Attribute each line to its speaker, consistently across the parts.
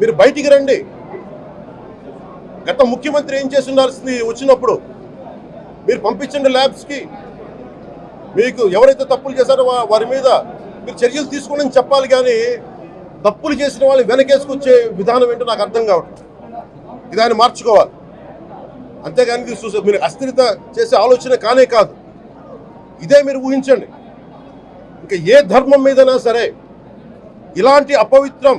Speaker 1: మీరు బయటికి రండి. గత ముఖ్యమంత్రి ఏం చేసి ఉండాల్సింది వచ్చినప్పుడు? మీరు పంపించండి ల్యాబ్స్కి. మీకు ఎవరైతే తప్పులు చేశారో వారి మీద మీరు చర్యలు తీసుకోండి చెప్పాలి కానీ తప్పులు చేసిన వాళ్ళు వెనకేసుకొచ్చే విధానం ఏంటో నాకు అర్థం కావట్లేదు. ఇది మార్చుకోవాలి. అంతేగాని చూసే మీరు అస్థిరత చేసే ఆలోచన కానే కాదు. ఇదే మీరు ఊహించండి. ఇంకా ఏ ధర్మం మీదైనా సరే ఇలాంటి అపవిత్రం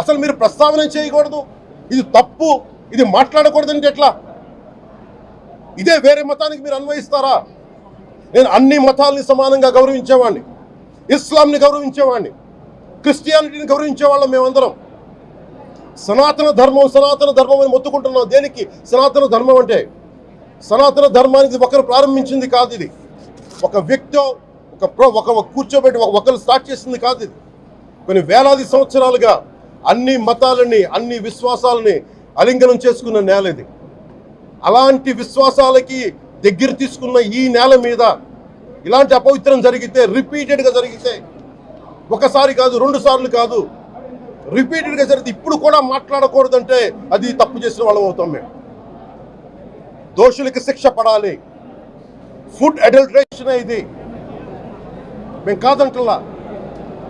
Speaker 1: అసలు మీరు ప్రస్తావన చేయకూడదు. ఇది తప్పు. ఇది మాట్లాడకూడదంటే ఎట్లా? ఇదే వేరే మతానికి మీరు అన్వయిస్తారా? నేను అన్ని మతాల్ని సమానంగా గౌరవించేవాడిని ఇస్లాంని గౌరవించేవాడిని క్రిస్టియానిటీని గౌరవించేవాళ్ళం మేమందరం. సనాతన ధర్మం సనాతన ధర్మం అని మొత్తుకుంటున్నాం. దేనికి? సనాతన ధర్మం అంటే సనాతన ధర్మానికి ఒకరు ప్రారంభించింది కాదు ఇది. ఒక వ్యక్తి ఒక ప్రో ఒక కూర్చోబెట్టి ఒకరు స్టార్ట్ చేసింది కాదు ఇది. కొన్ని వేలాది సంవత్సరాలుగా అన్ని మతాలని అన్ని విశ్వాసాలని అలింగనం చేసుకున్న నేల ఇది. అలాంటి విశ్వాసాలకి దగ్గర తీసుకున్న ఈ నేల మీద ఇలాంటి అపవిత్రం జరిగితే రిపీటెడ్గా జరిగితే ఒకసారి కాదు రెండు సార్లు కాదు రిపీటెడ్గా జరిగితే ఇప్పుడు కూడా మాట్లాడకూడదంటే అది తప్పు చేసిన వాళ్ళం అవుతాం మేము. దోషులకి శిక్ష పడాలి. ఫుడ్ అడల్ట్రేషన్ ఇది? మేము కాదంటలా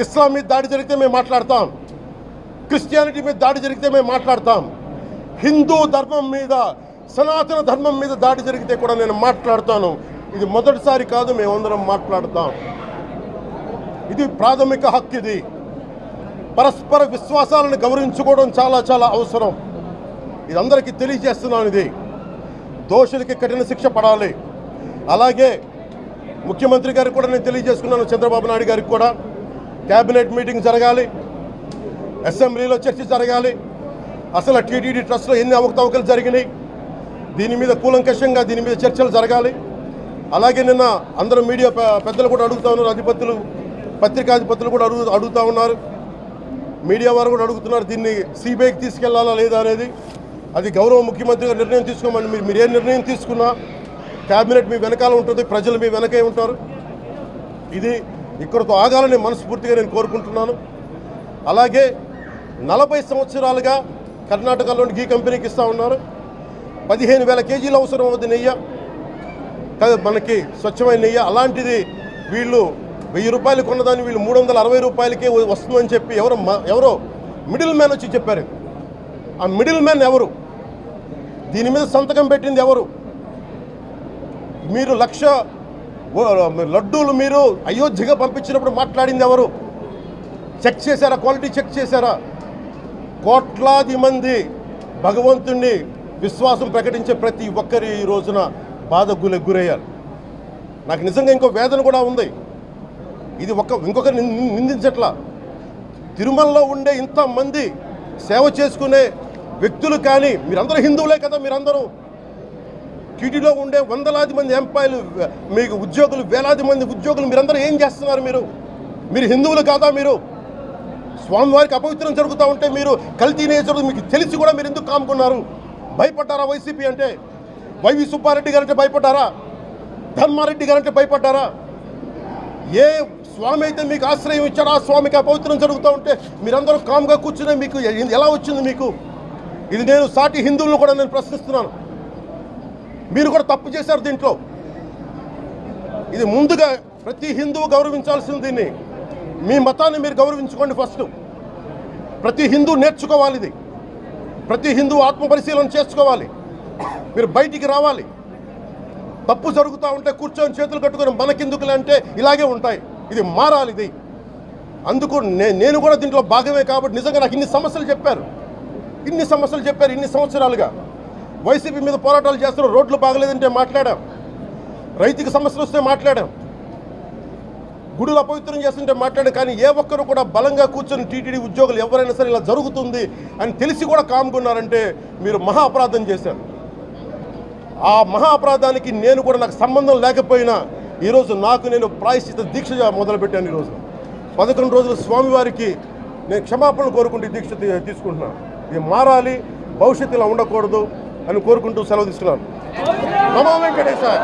Speaker 1: ఇస్లాం మీద దాడి జరిగితే మేము మాట్లాడతాం. క్రిస్టియానిటీ మీద దాడి జరిగితే మేము మాట్లాడతాం. హిందూ ధర్మం మీద సనాతన ధర్మం మీద దాడి జరిగితే కూడా నేను మాట్లాడతాను. ఇది మొదటిసారి కాదు మేమందరం మాట్లాడతాం. ఇది ప్రాథమిక హక్కు ఇది. పరస్పర విశ్వాసాలను గౌరవించుకోవడం చాలా చాలా అవసరం. ఇది అందరికీ తెలియజేస్తున్నాను ఇది. దోషులకి కఠిన శిక్ష పడాలి. అలాగే ముఖ్యమంత్రి గారికి కూడా నేను తెలియజేసుకున్నాను చంద్రబాబు నాయుడు గారికి కూడా. క్యాబినెట్ మీటింగ్ జరగాలి. అసెంబ్లీలో చర్చ జరగాలి. అసలు టీటీడీ ట్రస్ట్లో ఎన్ని అవకతవకలు జరిగినాయి? దీని మీద కూలంకషంగా దీని మీద చర్చలు జరగాలి. అలాగే నిన్న అందరూ మీడియా పెద్దలు కూడా అడుగుతా ఉన్నారు. అధిపతులు పత్రికాధిపతులు కూడా అడుగు అడుగుతూ ఉన్నారు. మీడియా వారు కూడా అడుగుతున్నారు దీన్ని సిబిఐకి తీసుకెళ్ళాలా లేదా అనేది. అది గౌరవ ముఖ్యమంత్రి గారు నిర్ణయం తీసుకోమని మీరు మీరు ఏ నిర్ణయం తీసుకున్నా క్యాబినెట్ మీ వెనకాల ఉంటుంది ప్రజలు మీ వెనకే ఉంటారు. ఇది ఇక్కడతో ఆగాలని మనస్ఫూర్తిగా నేను కోరుకుంటున్నాను. అలాగే నలభై సంవత్సరాలుగా కర్ణాటకలోని గీ కంపెనీకి ఇస్తూ ఉన్నారు. పదిహేను వేల కేజీలు అవసరం అవుతుంది నెయ్యి. కాదు మనకి స్వచ్ఛమైన నెయ్యి. అలాంటిది వీళ్ళు వెయ్యి రూపాయలు కొన్నదాన్ని వీళ్ళు మూడు వందల అరవై రూపాయలకే వస్తుందని చెప్పి ఎవరో ఎవరో మిడిల్ మ్యాన్ వచ్చి చెప్పారు. ఆ మిడిల్ మ్యాన్ ఎవరు? దీని మీద సంతకం పెట్టింది ఎవరు? మీరు లక్ష లడ్డూలు మీరు అయోధ్యగా పంపించినప్పుడు మాట్లాడింది ఎవరు? చెక్ చేశారా? క్వాలిటీ చెక్ చేశారా? కోట్లాది మంది భగవంతుణ్ణి విశ్వాసం ప్రకటించే ప్రతి ఒక్కరి ఈ రోజున బాధకు గురయ్యారు. నాకు నిజంగా ఇంకో వేదన కూడా ఉంది. ఇది ఒక ఇంకొకరు నిందించట్లా. తిరుమలలో ఉండే ఇంతమంది సేవ చేసుకునే వ్యక్తులు కానీ మీరందరూ హిందువులే కదా మీరందరూ. టీటీలో ఉండే వందలాది మంది ఎంపాయలు మీకు ఉద్యోగులు వేలాది మంది ఉద్యోగులు మీరందరూ ఏం చేస్తున్నారు మీరు? మీరు హిందువులు కాదా మీరు? స్వామివారికి అపవిత్రం జరుగుతూ ఉంటే మీరు కల్తీ నేచరు మీకు తెలిసి కూడా మీరు ఎందుకు కాముకున్నారు? భయపడ్డారా వైసీపీ అంటే? వైవి సుబ్బారెడ్డి గారంటే భయపడ్డారా? ధర్మారెడ్డి గారంటే భయపడ్డారా? ఏ స్వామి అయితే మీకు ఆశ్రయం ఇచ్చారో ఆ స్వామికి అపవిత్రం జరుగుతూ ఉంటే మీరందరూ కామ్గా కూర్చునే మీకు ఎలా వచ్చింది మీకు? ఇది నేను సాటి హిందువులను కూడా నేను ప్రశ్నిస్తున్నాను. మీరు కూడా తప్పు చేశారు దీంట్లో. ఇది ముందుగా ప్రతి హిందువు గౌరవించాల్సింది దీన్ని. మీ మతాన్ని మీరు గౌరవించుకోండి ఫస్ట్. ప్రతి హిందూ నేర్చుకోవాలి ఇది. ప్రతి హిందూ ఆత్మ పరిశీలన చేసుకోవాలి. మీరు బయటికి రావాలి. తప్పు జరుగుతూ ఉంటే కూర్చొని చేతులు కట్టుకొని మనకెందుకులే అంటే ఇలాగే ఉంటాయి. ఇది మారాలి ఇది. అందుకు నే- నేను కూడా దీంట్లో భాగమే కాబట్టి నిజంగా నాకు ఇన్ని సమస్యలు చెప్పారు. ఇన్ని సమస్యలు చెప్పారు ఇన్ని సంవత్సరాలుగా. వైసీపీ మీద పోరాటాలు చేస్తున్నాం రోడ్లు బాగలేదంటే మాట్లాడాం. రైతుకి సమస్యలు వస్తే మాట్లాడాం. గుడులు అపవిత్రం చేస్తుంటే మాట్లాడాం. కానీ ఏ ఒక్కరు కూడా బలంగా కూర్చొని టీటీడీ ఉద్యోగులు ఎవరైనా సరే ఇలా జరుగుతుంది అని తెలిసి కూడా కామ్కున్నారంటే మీరు మహా అపరాధం చేశారు. ఆ మహా అపరాధానికి నేను కూడా నాకు సంబంధం లేకపోయినా ఈరోజు నాకు నేను ప్రాయశ్చిత దీక్ష మొదలుపెట్టాను ఈరోజు. పదకొండు రోజులు స్వామివారికి నేను క్షమాపణలు కోరుకుంటే ఈ దీక్ష తీసుకుంటున్నాను. ఇది మారాలి భవిష్యత్తు ఇలా ఉండకూడదు. అని కోరుకుంటూ సెలవు తీసుకున్నాను నమో వెంకటేశ్వర